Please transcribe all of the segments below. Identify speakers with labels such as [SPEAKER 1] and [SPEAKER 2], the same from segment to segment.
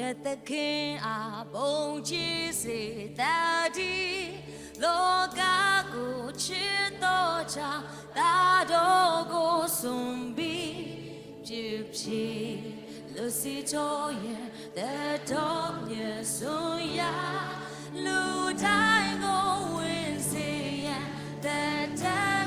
[SPEAKER 1] မြတ်သခင်အားဘုံချစ်စေတတ်ဒီလောကကိုချစ်တော်ချာတာတော်ကိုစွန်ပြီးပြည့်ပြည့်လူစီတော်ရဲ့တဲ့တော်မြတ်စွန်ရာလူတိုင်းကိုဝင်စေရန်တဲ့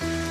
[SPEAKER 1] Thank you.